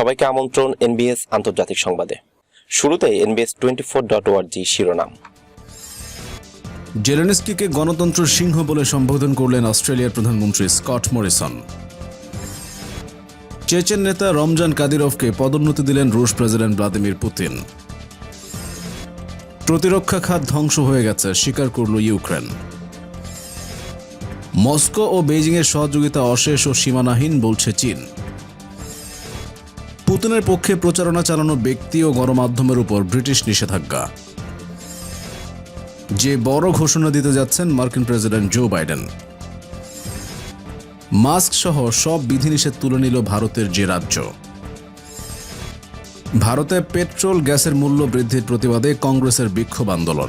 সবাইকে আমন্ত্রণ এনবিএস আন্তর্জাতিক সংবাদে। শুরুতে এনবিএস টোয়েন্টি ফোর ডট ওয়ার্জি শিরোনাম। জেলেনস্কিকে গণতন্ত্রের সিংহ বলে সম্বোধন করলেন অস্ট্রেলিয়ার প্রধানমন্ত্রী স্কট মরিসন। চেচেন নেতা রমজান কাদিরভকে পদোন্নতি দিলেন রুশ প্রেসিডেন্ট ভ্লাদিমির পুতিন। প্রতিরক্ষা খাত ধ্বংস হয়ে গেছে, স্বীকার করল ইউক্রেন। মস্কো ও বেইজিংয়ের সহযোগিতা অশেষ ও সীমানাহীন, বলছে চীন। পুতিনের পক্ষে প্রচারণা চালানো ব্যক্তি ও গণমাধ্যমের উপর ব্রিটিশ নিষেধাজ্ঞা। যে বড় ঘোষণা দিতে যাচ্ছেন মার্কিন প্রেসিডেন্ট জো বাইডেন। মাস্ক সহ সব বিধিনিষেধ তুলে নিল ভারতের যে রাজ্য। ভারতে পেট্রোল গ্যাসের মূল্য বৃদ্ধির প্রতিবাদে কংগ্রেসের বিক্ষোভ আন্দোলন।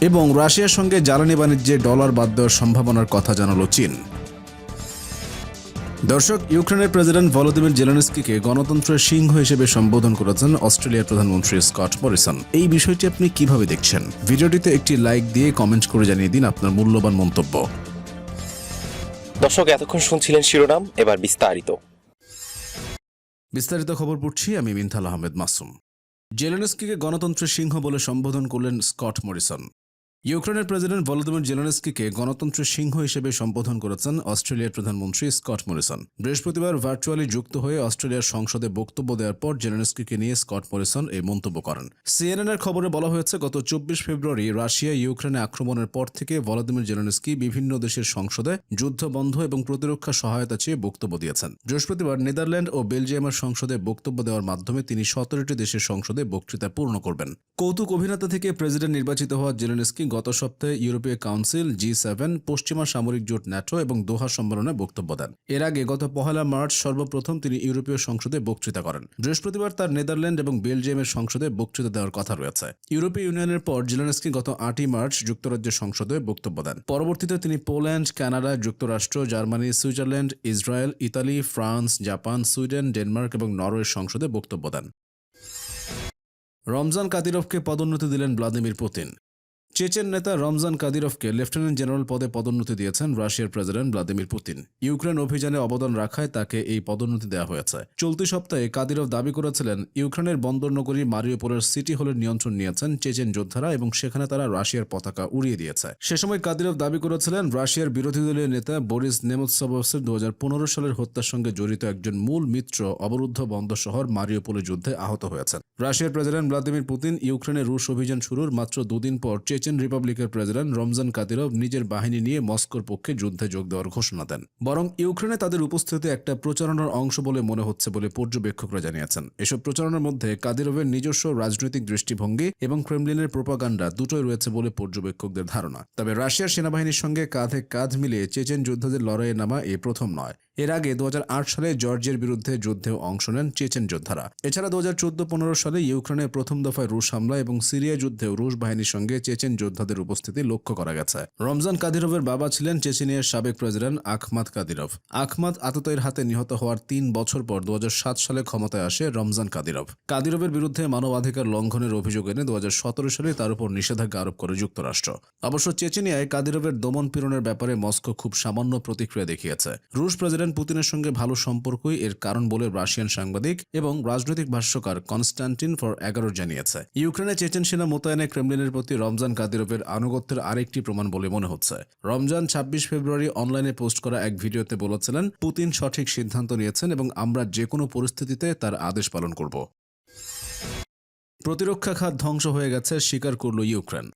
এবং রাশিয়ার সঙ্গে জ্বালানি বাণিজ্যে ডলার বাদ দেওয়ার সম্ভাবনার কথা জানালো চীন। দর্শক ইউক্রেনের প্রেসিডেন্ট ভলোদিমির জেলেনস্কিকে গণতন্ত্রের সিংহ হিসেবে সম্বোধন করেছেন অস্ট্রেলিয়ার প্রধানমন্ত্রী স্কট মরিসন। এই বিষয়টি আপনি কীভাবে দেখছেন? ভিডিওটিতে একটি লাইক দিয়ে কমেন্ট করে জানিয়ে দিন আপনার মূল্যবান মন্তব্য। দর্শক এতক্ষণ শুনছিলেন শিরোনাম এবার বিস্তারিত। বিস্তারিত খবর পড়ছি আমি মিনথাল আহমেদ মাসুম। জেলেনস্কিকে গণতন্ত্রের সিংহ বলে সম্বোধন করলেন স্কট মরিসন। ইউক্রেনের প্রেসিডেন্ট ভলোদিমির জেলেনস্কিকে গণতন্ত্রের সিংহ হিসেবে সম্বোধন করেছেন অস্ট্রেলিয়ার প্রধানমন্ত্রী স্কট মরিসন। বৃহস্পতিবার ভার্চুয়ালি যুক্ত হয়ে অস্ট্রেলিয়ার সংসদে বক্তব্য দেওয়ার পর জেলেনস্কিকে নিয়ে স্কট মরিসন এই মন্তব্য করেন। সিএনএনের খবরে বলা হয়েছে, গত চব্বিশ ফেব্রুয়ারি রাশিয়া ইউক্রেনে আক্রমণের পর থেকে ভলোদিমির জেলেনস্কি বিভিন্ন দেশের সংসদে যুদ্ধ বন্ধ এবং প্রতিরক্ষা সহায়তা চেয়ে বক্তব্য দিয়েছেন। বৃহস্পতিবার নেদারল্যান্ড ও বেলজিয়ামের সংসদে বক্তব্য দেওয়ার মাধ্যমে তিনি সতেরোটি দেশের সংসদে বক্তৃতা পূর্ণ করবেন। কৌতুক অভিনেতা থেকে প্রেসিডেন্ট নির্বাচিত হওয়া জেলেনস্কি গত সপ্তাহে ইউরোপীয় কাউন্সিল জি সেভেন পশ্চিমা সামরিক জোট ন্যাটো এবং দোহা সম্মেলনে বক্তব্য দেন। এর আগে গত পহেলা মার্চ সর্বপ্রথম তিনি ইউরোপীয় সংসদে বক্তৃতা করেন। বৃহস্পতিবার তার নেদারল্যান্ড এবং বেলজিয়ামের সংসদে বক্তৃতা দেওয়ার কথা রয়েছে। ইউরোপীয় ইউনিয়নের পর জেলেনস্কি গত আটই মার্চ যুক্তরাজ্যের সংসদে বক্তব্য দেন। পরবর্তীতে তিনি পোল্যান্ড, কানাডা, যুক্তরাষ্ট্র, Germany, Switzerland, Israel, Italy, France, Japan, Sweden, Denmark এবং নরওয়ের সংসদে বক্তব্য দেন। রমজান কাদিরভকে পদোন্নতি দিলেন ভ্লাদিমির পুতিন। চেচেন নেতা রমজান কাদিরভকে লেফটেন্যান্ট জেনারেল পদে পদোন্নতি দিয়েছেন রাশিয়ার প্রেসিডেন্ট ভ্লাদিমির পুতিন। ইউক্রেন অভিযানে অবদান রাখায় তাকে এই পদোন্নতি দেওয়া হয়েছে। চলতি সপ্তাহে কাদিরভ দাবি করেছিলেন, ইউক্রেনের বন্দর নগরী মারিওপোলের সিটি হলের নিয়ন্ত্রণ নিয়েছেন চেচেন যোদ্ধারা এবং সেখানে তারা রাশিয়ার পতাকা উড়িয়ে দিয়েছে। সে সময় কাদিরভ দাবি করেছিলেন, রাশিয়ার বিরোধী দলীয় নেতা বরিস নেমোৎসবসের দু সালের হত্যার সঙ্গে জড়িত একজন মূল মিত্র অবরুদ্ধ বন্দর শহর মারিওপোলে যুদ্ধে আহত হয়েছেন। রাশিয়ার প্রেসিডেন্ট ভ্লাদিমির পুতিন ইউক্রেনে রুশ অভিযান শুরুর মাত্র দুদিন পর চেচেন রিপাবলিকের প্রেসিডেন্ট রমজান কাদিরভ নিজের বাহিনী নিয়ে মস্কোর পক্ষে যুদ্ধে যোগ দেওয়ার ঘোষণা দেন। বরং ইউক্রেনে তাদের উপস্থিতি একটা প্রচারণার অংশ বলে মনে হচ্ছে বলে পর্যবেক্ষকরা জানিয়েছেন। এসব প্রচারণার মধ্যে কাদিরভের নিজস্ব রাজনৈতিক দৃষ্টিভঙ্গি এবং ক্রেমলিনের প্রোপাগান্ডা দুটোই রয়েছে বলে পর্যবেক্ষকদের ধারণা। তবে রাশিয়ার সেনাবাহিনীর সঙ্গে কাঁধে কাঁধ মিলিয়ে চেচেন যোদ্ধাদের লড়াইয়ে নামা এ প্রথম নয়। এর আগে দু হাজার আট সালে জর্জিয়ার বিরুদ্ধে যুদ্ধেও অংশ নেন চেচেন যোদ্ধারা। এছাড়া দু হাজার চোদ্দ পনেরো সালে ইউক্রেনে প্রথম দফায় রুশ হামলা এবং সিরিয়া যুদ্ধেও রুশ বাহিনীর সঙ্গে চেচেন যোদ্ধাদের উপস্থিতি লক্ষ্য করা গেছে। রমজান কাদিরভের বাবা ছিলেন চেচেনিয়ার সাবেক প্রেসিডেন্ট আখমাদ কাদিরভ। আখমাদ আততায়ীর হাতে নিহত হওয়ার তিন বছর পর দু হাজার সাত সালে ক্ষমতায় আসে রমজান কাদিরভ। কাদিরভের বিরুদ্ধে মানবাধিকার লঙ্ঘনের অভিযোগ এনে দু হাজার সতেরো সালে তার উপর নিষেধাজ্ঞা আরোপ করে যুক্তরাষ্ট্র। অবশ্য চেচেনিয়ায় কাদিরভের দমন পীড়নের ব্যাপারে মস্কো খুব সামান্য প্রতিক্রিয়া দেখিয়েছে। রুশ প্রেসিডেন্ট পুতিনের সঙ্গে ভালো সম্পর্কই এর কারণ বলে রাশিয়ান সাংবাদিক এবং রাজনৈতিক ভাষ্যকার কনস্টান্টিন ফর এগারো জানিয়েছে। ইউক্রেনে চেচেন সেনা মোতায়েনে ক্রেমলিনের প্রতি রমজান কাদিরভের আনুগত্যের আরেকটি প্রমাণ বলে মনে হচ্ছে। রমজান ছাব্বিশ ফেব্রুয়ারি অনলাইনে পোস্ট করা এক ভিডিওতে বলেছিলেন, পুতিন সঠিক সিদ্ধান্ত নিয়েছেন এবং আমরা যে কোনো পরিস্থিতিতে তার আদেশ পালন করব। প্রতিরক্ষা খাত ধ্বংস হয়ে গেছে স্বীকার করল ইউক্রেন।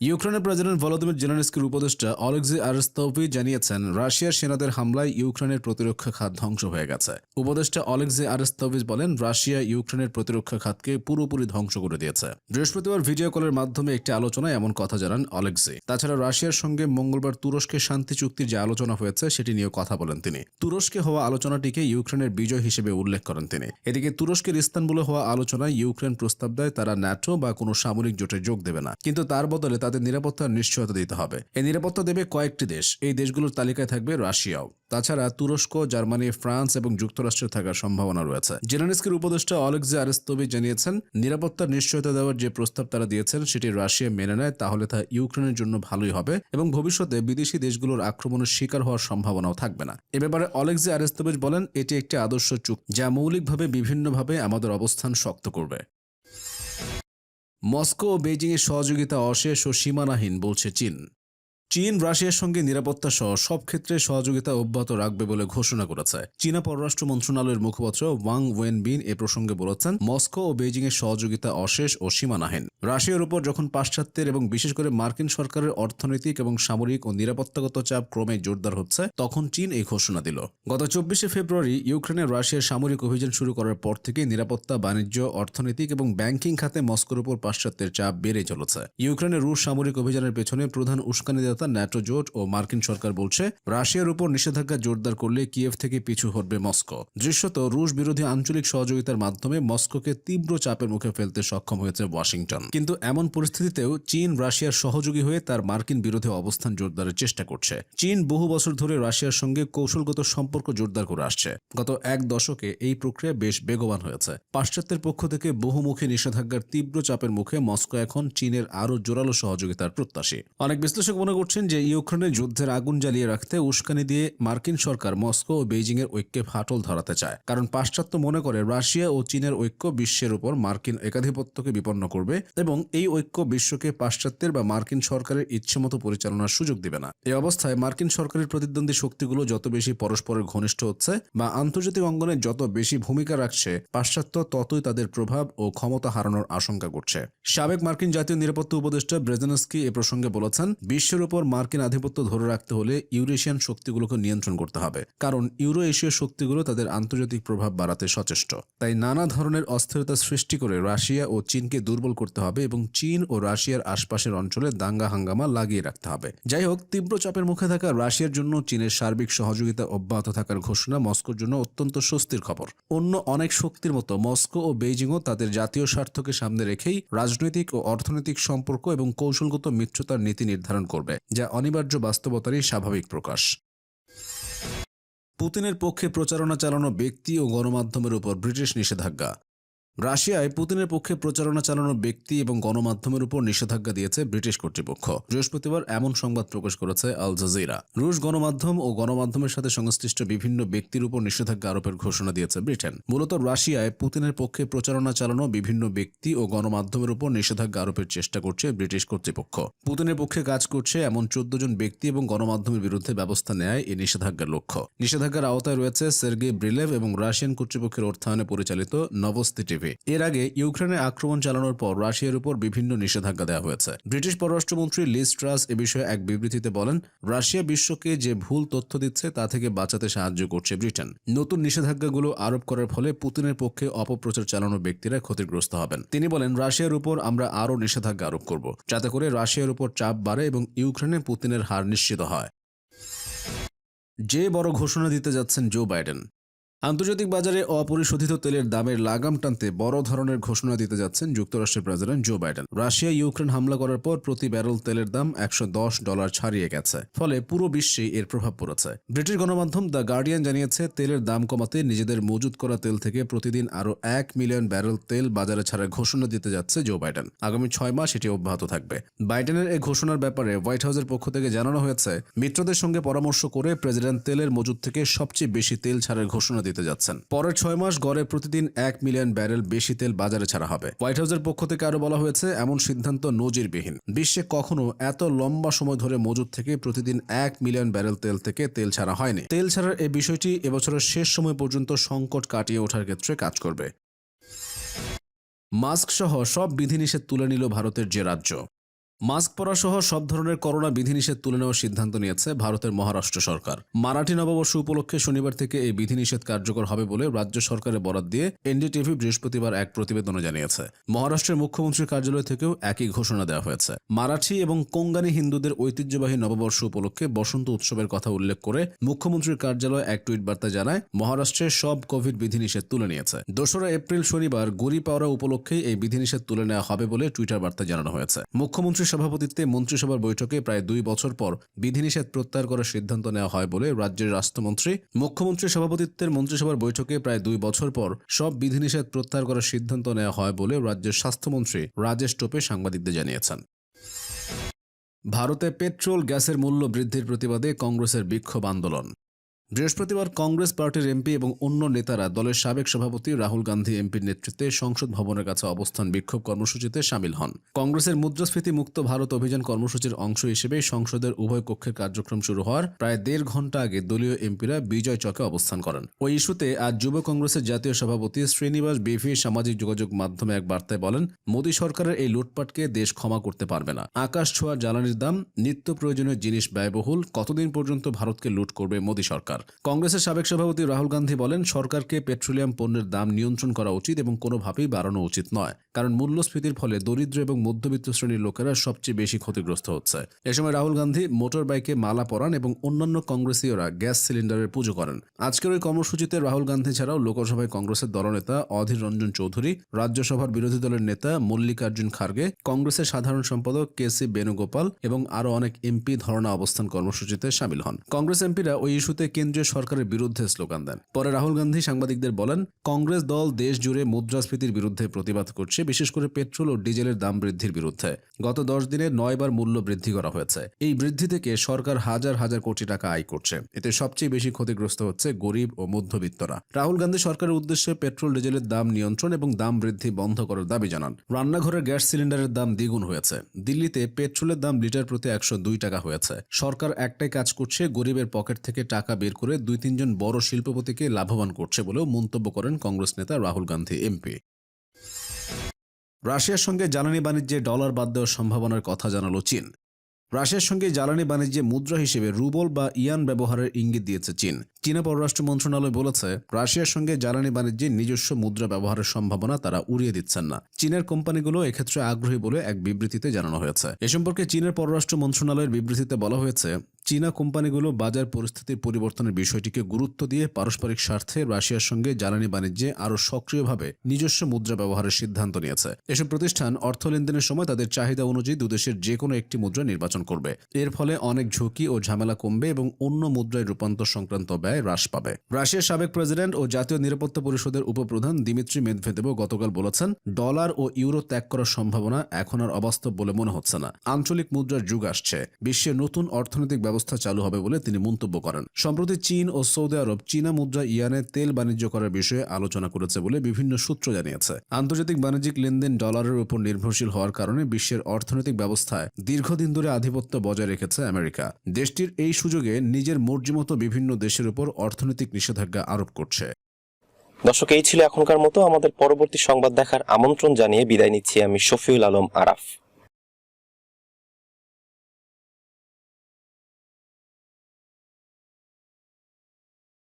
ইউক্রেনের প্রেসিডেন্ট ভলোদিমির জেলেনস্কির উপদেষ্টা অলেক্সি আরস্তভি জানিয়েছেন, রাশিয়ার সেনাদের হামলায় ইউক্রেনের প্রতিরক্ষা খাত ধ্বংস হয়ে গেছে। উপদেষ্টা অলেক্সি আরস্তভিজ বলেন, রাশিয়া ইউক্রেনের প্রতিরক্ষা খাতকে পুরোপুরি ধ্বংস করে দিয়েছে। বৃহস্পতিবার ভিডিও কলের মাধ্যমে একটি আলোচনায় এমন কথা জানান অলেক্সি। তাছাড়া রাশিয়ার সঙ্গে মঙ্গলবার তুরস্কের শান্তি চুক্তির যে আলোচনা হয়েছে, সেটি নিয়েও কথা বলেন তিনি। তুরস্কে হওয়া আলোচনাটিকে ইউক্রেনের বিজয় হিসেবে উল্লেখ করেন তিনি। এদিকে তুরস্কের ইস্তানবুলে হওয়া আলোচনায় ইউক্রেন প্রস্তাব দেয়, তারা ন্যাটো বা কোনো সামরিক জোটে যোগ দেবে না। কিন্তু তার বদলে তাদের নিরাপত্তার নিশ্চয়তা দিতে হবে। এই নিরাপত্তা দেবে কয়েকটি দেশ। এই দেশগুলোর তালিকায় থাকবে রাশিয়াও। তাছাড়া তুরস্ক, জার্মানি, ফ্রান্স এবং যুক্তরাষ্ট্রে থাকার সম্ভাবনা রয়েছে। জেলানিস্কির উপদেষ্টা অলেক্সি আরেস্তোভি জানিয়েছেন নিরাপত্তার নিশ্চয়তা দেওয়ার যে প্রস্তাব তারা দিয়েছেন, সেটি রাশিয়া মেনে নেয়, তাহলে তা ইউক্রেনের জন্য ভালোই হবে এবং ভবিষ্যতে বিদেশি দেশগুলোর আক্রমণের শিকার হওয়ার সম্ভাবনাও থাকবে না। এ ব্যাপারে অলেক্সি আরেস্তোভিচ বলেন, এটি একটি আদর্শ চুক্তি যা মৌলিকভাবে বিভিন্নভাবে আমাদের অবস্থান শক্ত করবে। মস্কো ও বেজিংয়ের সহযোগিতা অশেষ ও সীমানাহীন বলছে চীন। চীন, রাশিয়ার সঙ্গে নিরাপত্তা সহ সব ক্ষেত্রে সহযোগিতা অব্যাহত রাখবে বলে ঘোষণা করেছে। চীনা পররাষ্ট্র মন্ত্রণালয়ের মুখপাত্র ওয়াং ওয়েনবিন এ প্রসঙ্গে বলেছেন, মস্কো ও বেইজিং এর সহযোগিতা অশেষ ও সীমানাহীন। রাশিয়ার উপর যখন পাশ্চাত্যের এবং বিশেষ করে মার্কিন সরকারের অর্থনৈতিক এবং সামরিক ও নিরাপত্তাগত চাপ ক্রমে জোরদার হচ্ছে, তখন চীন এই ঘোষণা দিল। গত চব্বিশে ফেব্রুয়ারি ইউক্রেনে রাশিয়ার সামরিক অভিযান শুরু করার পর থেকে নিরাপত্তা, বাণিজ্য, অর্থনৈতিক এবং ব্যাংকিং খাতে মস্কোর উপর পাশ্চাত্যের চাপ বেড়ে চলেছে। ইউক্রেনে রুশ সামরিক অভিযানের পেছনে প্রধান উস্কানিদাতা ন্যাটো জোট ও মার্কিন সরকার বলছে, রাশিয়ার উপর নিষেধাজ্ঞা জোরদার করলে কিয়েভ থেকে পিছু হটবে মস্কো। দৃশ্যত, রুশ বিরোধী আঞ্চলিক সহযোগিতার মাধ্যমে মস্কোকে তীব্র চাপের মুখে ফেলতে সক্ষম হয়েছে ওয়াশিংটন। কিন্তু এমন পরিস্থিতিতেও চীন রাশিয়ার সহযোগী হয়ে তার মার্কিন বিরোধী অবস্থান জোরদারের চেষ্টা করছে। চীন বহু বছর ধরে রাশিয়ার সঙ্গে কৌশলগত সম্পর্ক জোরদার করে আসছে। গত এক দশকে এই প্রক্রিয়া বেশ বেগবান হয়েছে। পাশ্চাত্যের পক্ষ থেকে বহুমুখী নিষেধাজ্ঞার তীব্র চাপের মুখে মস্কো এখন চীনের আরও জোরালো সহযোগিতার প্রত্যাশী। অনেক বিশ্লেষক মনে করছেন যে ইউক্রেনের যুদ্ধের আগুন জ্বালিয়ে রাখতে উস্কানি দিয়ে মার্কিন সরকার মস্কো ও বেইজিং এর ঐক্যে ফাটল ধরাতে চায়। কারণ পাশ্চাত্য মনে করে রাশিয়া ও চীনের ঐক্য বিশ্বের উপর মার্কিন একাধিপত্যকে বিপন্ন করবে এবং এই ঐক্য বিশ্বকে পাশ্চাত্যের বা মার্কিন সরকারের ইচ্ছেমতো পরিচালনার সুযোগ দিবে না। এই অবস্থায় মার্কিন সরকারের প্রতিদ্বন্দ্বী শক্তিগুলো যত বেশি পরস্পরের ঘনিষ্ঠ হচ্ছে বা আন্তর্জাতিক অঙ্গনে যত বেশি ভূমিকা রাখছে, পাশ্চাত্য ততই তাদের প্রভাব ও ক্ষমতা হারানোর আশঙ্কা করছে। সাবেক মার্কিন জাতীয় নিরাপত্তা উপদেষ্টা ব্রেজেনস্কি এ প্রসঙ্গে বলেছেন, বিশ্বের উপর মার্কিন আধিপত্য ধরে রাখতে হলে ইউরেশিয়ান শক্তিগুলোকে নিয়ন্ত্রণ করতে হবে। কারণ ইউরো এশীয় শক্তিগুলো তাদের আন্তর্জাতিক প্রভাব বাড়াতে সচেষ্ট। তাই নানা ধরনের অস্থিরতা সৃষ্টি করে রাশিয়া ও চীনকে দুর্বল করতে হবে এবং চীন ও রাশিয়ার আশপাশের অঞ্চলে দাঙ্গা হাঙ্গামা লাগিয়ে রাখতে হবে। যাই হোক তীব্র চাপের মুখে থাকা রাশিয়ার জন্য চীনের সার্বিক সহযোগিতা অব্যাহত থাকার ঘোষণা মস্কোর জন্য অত্যন্ত স্বস্তির খবর। অন্য অনেক শক্তির মতো মস্কো ও বেইজিংও তাদের জাতীয় স্বার্থকে সামনে রেখেই রাজনৈতিক ও অর্থনৈতিক সম্পর্ক এবং কৌশলগত মিত্রতার নীতি নির্ধারণ করবে। যা অনিবার্য বাস্তবতারই স্বাভাবিক প্রকাশ। পুতিনের পক্ষে প্রচারণা চালানো ব্যক্তি ও গণমাধ্যমের উপর ব্রিটিশ নিষেধাজ্ঞা। রাশিয়ায় পুতিনের পক্ষে প্রচারণা চালানো ব্যক্তি এবং গণমাধ্যমের উপর নিষেধাজ্ঞা দিয়েছে ব্রিটিশ কর্তৃপক্ষ। বৃহস্পতিবার এমন সংবাদ প্রকাশ করেছে আল জাজিরা। রুশ গণমাধ্যম ও গণমাধ্যমের সাথে সংশ্লিষ্ট বিভিন্ন ব্যক্তির উপর নিষেধাজ্ঞা আরোপের ঘোষণা দিয়েছে ব্রিটেন। মূলত রাশিয়ায় পুতিনের পক্ষে প্রচারণা চালানো বিভিন্ন ব্যক্তি ও গণমাধ্যমের উপর নিষেধাজ্ঞা আরোপের চেষ্টা করছে ব্রিটিশ কর্তৃপক্ষ। পুতিনের পক্ষে কাজ করছে এমন চোদ্দ জন ব্যক্তি এবং গণমাধ্যমের বিরুদ্ধে ব্যবস্থা নেয় এই নিষেধাজ্ঞার লক্ষ্য। নিষেধাজ্ঞার আওতায় রয়েছে সের্গে ব্রিলেভ এবং রাশিয়ান কর্তৃপক্ষের অর্থায়নে পরিচালিত নভস্তি টিভি এর আগে ইউক্রেনে আক্রমণ চালানোর পর রাশিয়ার উপর বিভিন্ন নিষেধাজ্ঞা দেওয়া হয়েছে। ব্রিটিশ পররাষ্ট্রমন্ত্রী লিজ ট্রাস এ বিষয়ে এক বিবৃতিতে বলেন, রাশিয়া বিশ্বকে যে ভুল তথ্য দিচ্ছে তা থেকে বাঁচাতে সাহায্য করছে ব্রিটেন। নতুন নিষেধাজ্ঞাগুলো আরোপ করার ফলে পুতিনের পক্ষে অপপ্রচার চালানো ব্যক্তিরা ক্ষতিগ্রস্ত হবেন। তিনি বলেন, রাশিয়ার উপর আমরা আরও নিষেধাজ্ঞা আরোপ করব, যাতে করে রাশিয়ার উপর চাপ বাড়ে এবং ইউক্রেনে পুতিনের হার নিশ্চিত হয়। যে বড় ঘোষণা দিতে যাচ্ছেন জো বাইডেন আন্তর্জাতিক বাজারে অপরিশোধিত তেলের দামের লাগাম টানতে বড় ধরনের ঘোষণা দিতে যাচ্ছেন যুক্তরাষ্ট্রের president Joe Biden. Russia, Ukraine হামলা করার পর প্রতি ব্যারেল তেলের দাম একশো দশ ডলার ছাড়িয়ে গেছে। ফলে পুরো বিশ্বে এর প্রভাব পড়েছে। ব্রিটিশ গণমাধ্যম দ্য গার্ডিয়ান জানিয়েছে, তেলের দাম কমাতে নিজেদের মজুত করা তেল থেকে প্রতিদিন আরও এক মিলিয়ন ব্যারেল তেল বাজারে ছাড়ার ঘোষণা দিতে যাচ্ছে জো বাইডেন। আগামী ছয় মাস এটি অব্যাহত থাকবে। বাইডেনের এই ঘোষণার ব্যাপারে হোয়াইট হাউসের পক্ষ থেকে জানানো হয়েছে, মিত্রদের সঙ্গে পরামর্শ করে প্রেসিডেন্ট তেলের মজুত থেকে সবচেয়ে বেশি তেল ছাড়ার ঘোষণা দিতে যাচ্ছেন। পরের ছয় মাস গড়ে প্রতিদিন এক মিলিয়ন ব্যারেল বেশি তেল বাজারে ছাড়া হবে। হোয়াইট হাউসের পক্ষ থেকে আরও বলা হয়েছে, এমন সিদ্ধান্ত নজিরবিহীন। বিশ্বে কখনো এত লম্বা সময় ধরে মজুদ থেকে প্রতিদিন এক মিলিয়ন ব্যারেল তেল থেকে তেল ছাড়া হয়নি। তেল ছাড়ার এই বিষয়টি এবছরের শেষ সময় পর্যন্ত সংকট কাটিয়ে ওঠার ক্ষেত্রে কাজ করবে। মাস্ক সহ সব বিধিনিষেধ তুলে নিল ভারতের যে রাজ্য। মাস্ক পরা সহ সব ধরনের করোনা বিধিনিষেধ তুলে নেওয়ার সিদ্ধান্ত নিয়েছে ভারতের মহারাষ্ট্র সরকার। মারাঠি নববর্ষ উপলক্ষে শনিবার থেকে এই বিধিনিষেধ কার্যকর হবে বলে রাজ্য সরকারের বরাদ দিয়ে এনডিটিভি বৃহস্পতিবার এক প্রতিবেদনে জানিয়েছে। মহারাষ্ট্রের মুখ্যমন্ত্রীর কার্যালয় থেকেও একই ঘোষণা দেওয়া হয়েছে। মারাঠি এবং কোঙ্গানি হিন্দুদের ঐতিহ্যবাহী নববর্ষ উপলক্ষে বসন্ত উৎসবের কথা উল্লেখ করে মুখ্যমন্ত্রীর কার্যালয় এক টুইট বার্তা জানায়, মহারাষ্ট্রে সব কোভিড বিধিনিষেধ তুলে নিয়েছে। দোসরা এপ্রিল শনিবার গুড়ি পাওয়া উপলক্ষে এই বিধিনিষেধ তুলে নেওয়া হবে বলে টুইটার বার্তা জানানো হয়েছে। মুখ্যমন্ত্রী মুখ্যমন্ত্রীর সভাপতিত্বে মন্ত্রিসভার বৈঠকে প্রায় দুই বছর পর বিধিনিষেধ প্রত্যাহার করার সিদ্ধান্ত নেওয়া হয় বলে রাজ্যের রাষ্ট্রমন্ত্রী মুখ্যমন্ত্রীর সভাপতিত্বের মন্ত্রিসভার বৈঠকে প্রায় দুই বছর পর সব বিধিনিষেধ প্রত্যাহার করার সিদ্ধান্ত নেওয়া হয় বলে রাজ্যের স্বাস্থ্যমন্ত্রী রাজেশ টোপে সাংবাদিকদের জানিয়েছেন। ভারতে পেট্রোল গ্যাসের মূল্য বৃদ্ধির প্রতিবাদে কংগ্রেসের বিক্ষোভ আন্দোলন। বৃহস্পতিবার কংগ্রেস পার্টির এমপি এবং অন্য নেতারা দলের সাবেক সভাপতি রাহুল গান্ধী এমপির নেতৃত্বে সংসদ ভবনের কাছে অবস্থান বিক্ষোভ কর্মসূচিতে সামিল হন। কংগ্রেসের মুদ্রাস্ফীতি মুক্ত ভারত অভিযান কর্মসূচির অংশ হিসেবে সংসদের উভয় কক্ষের কার্যক্রম শুরু হওয়ার প্রায় দেড় ঘণ্টা আগে দলীয় এমপিরা বিজয় চকে অবস্থান করেন। ওই ইস্যুতে আজ যুব কংগ্রেসের জাতীয় সভাপতি শ্রীনিবাস বিভি সামাজিক যোগাযোগ মাধ্যমে এক বার্তায় বলেন, মোদী সরকারের এই লুটপাটকে দেশ ক্ষমা করতে পারবে না। আকাশ ছোঁয়া জ্বালানির দাম, নিত্য প্রয়োজনীয় জিনিস ব্যয়বহুল, কতদিন পর্যন্ত ভারতকে লুট করবে মোদী সরকার? কংগ্রেসের সাবেক সভাপতি রাহুল গান্ধী বলেন, সরকারকে পেট্রোলিয়াম পণ্যের দাম নিয়ন্ত্রণ করা উচিত এবং কোনোভাবেই বাড়ানো উচিত নয়, কারণ মূল্যস্ফীতির ফলে দরিদ্র এবং মধ্যবিত্ত শ্রেণির লোকেরা সবচেয়ে বেশি ক্ষতিগ্রস্ত হচ্ছে। এ সময় রাহুল গান্ধী মোটর বাইকে মালা পরান এবং অন্যান্য কংগ্রেসীয়রা গ্যাস সিলিন্ডারের পুজো করেন। আজকের ওই কর্মসূচিতে রাহুল গান্ধী ছাড়াও লোকসভায় কংগ্রেসের দলনেতা অধীর রঞ্জন চৌধুরী, রাজ্যসভার বিরোধী দলের নেতা মল্লিকার্জুন খার্গে, কংগ্রেসের সাধারণ সম্পাদক কে সি বেণুগোপাল এবং আরও অনেক এমপি ধর্ণা অবস্থান কর্মসূচিতে সামিল হন। কংগ্রেস এমপিরা ওই ইস্যুতে কেন্দ্রীয় সরকারের বিরুদ্ধে স্লোগান দেন। পরে রাহুল গান্ধী সাংবাদিকদের বলেন, কংগ্রেস দল দেশ জুড়ে মুদ্রাস্ফীতির বিরুদ্ধে প্রতিবাদ করছে, বিশেষ করে পেট্রোল ও ডিজেলের দাম বৃদ্ধির বিরুদ্ধে। গত দশ দিনে নয়বার মূল্য বৃদ্ধি করা হয়েছে। এই বৃদ্ধি থেকে সরকার হাজার হাজার কোটি টাকা আয় করছে। এতে সবচেয়ে বেশি ক্ষতিগ্রস্ত হচ্ছে গরিব ও মধ্যবিত্তরা। রাহুল গান্ধী সরকারের উদ্দেশ্যে পেট্রোল, ডিজেলের দাম নিয়ন্ত্রণ এবং দাম বৃদ্ধি বন্ধ করার দাবি জানান। রান্নাঘরের গ্যাস সিলিন্ডারের দাম দ্বিগুণ হয়েছে। দিল্লিতে পেট্রোলের দাম লিটার প্রতি একশো দুই টাকা হয়েছে। সরকার একটাই কাজ করছে, গরিবের পকেট থেকে টাকা বের করে দুই তিনজন বড় শিল্পপতিকে লাভবান করছে বলেও মন্তব্য করেন কংগ্রেস নেতা রাহুল গান্ধী, এমপি। রাশিয়ার সঙ্গে জ্বালানি বাণিজ্যে ডলার বাদ দেওয়ার সম্ভাবনার কথা জানালো চীন। রাশিয়ার সঙ্গে জ্বালানি বাণিজ্যে মুদ্রা হিসেবে রুবল বা ইয়ান ব্যবহারের ইঙ্গিত দিয়েছে চীন। চীনা পররাষ্ট্র মন্ত্রণালয় বলেছে, রাশিয়ার সঙ্গে জ্বালানি বাণিজ্যে নিজস্ব মুদ্রা ব্যবহারের সম্ভাবনা তারা উড়িয়ে দিচ্ছেন না। চীনের কোম্পানিগুলো এক্ষেত্রে আগ্রহী বলে এক বিবৃতিতে জানানো হয়েছে। এ সম্পর্কে চীনের পররাষ্ট্র মন্ত্রণালয়ের বিবৃতিতে বলা হয়েছে চীনা কোম্পানিগুলো বাজার পরিস্থিতির পরিবর্তনের বিষয়টিকে গুরুত্ব দিয়ে পারস্পরিক স্বার্থে রাশিয়ার সঙ্গে জ্বালানি বাণিজ্যে আরও সক্রিয়ভাবে নিজস্ব মুদ্রা ব্যবহারের সিদ্ধান্ত নিয়েছে। এসব প্রতিষ্ঠান অর্থ লেনদেনের সময় তাদের চাহিদা অনুযায়ী দুদেশের যে কোনো একটি মুদ্রা নির্বাচন করবে। এর ফলে অনেক ঝুঁকি ও ঝামেলা কমবে এবং অন্য মুদ্রায় রূপান্তর সংক্রান্ত ব্যয় হ্রাস পাবে। রাশিয়ার সাবেক প্রেসিডেন্ট ও জাতীয় নিরাপত্তা পরিষদের উপপ্রধান দিমিত্রি মেদভেদেবও গতকাল বলেছেন, ডলার ও ইউরো ত্যাগ করার সম্ভাবনা এখন আর অবাস্তব বলে মনে হচ্ছে না। আঞ্চলিক মুদ্রার যুগ আসছে। বিশ্বে নতুন অর্থনৈতিক ব্যবস্থা চালু হবে বলে তিনি মন্তব্য করেন। সম্প্রতি চীন ও সৌদি আরব চীনা মুদ্রা ইয়ানে তেল বাণিজ্য করার বিষয়ে আলোচনা করেছে বলে বিভিন্ন সূত্র জানিয়েছে। আন্তর্জাতিক বাণিজ্যিক লেনদেন ডলারের উপর নির্ভরশীল হওয়ার কারণে বিশ্বের অর্থনৈতিক ব্যবস্থায় দীর্ঘদিন ধরে আধিপত্য বজায় রেখেছে আমেরিকা। দেশটির এই সুযোগে নিজের মর্জিমতো বিভিন্ন দেশের উপর অর্থনৈতিক নিষেধাজ্ঞা আরোপ করছে। দর্শক, এই ছিল এখনকার মতো। আমাদের পরবর্তী সংবাদ দেখার আমন্ত্রণ জানিয়ে বিদায় নিচ্ছি আমি শফিউল আলম আরাফ।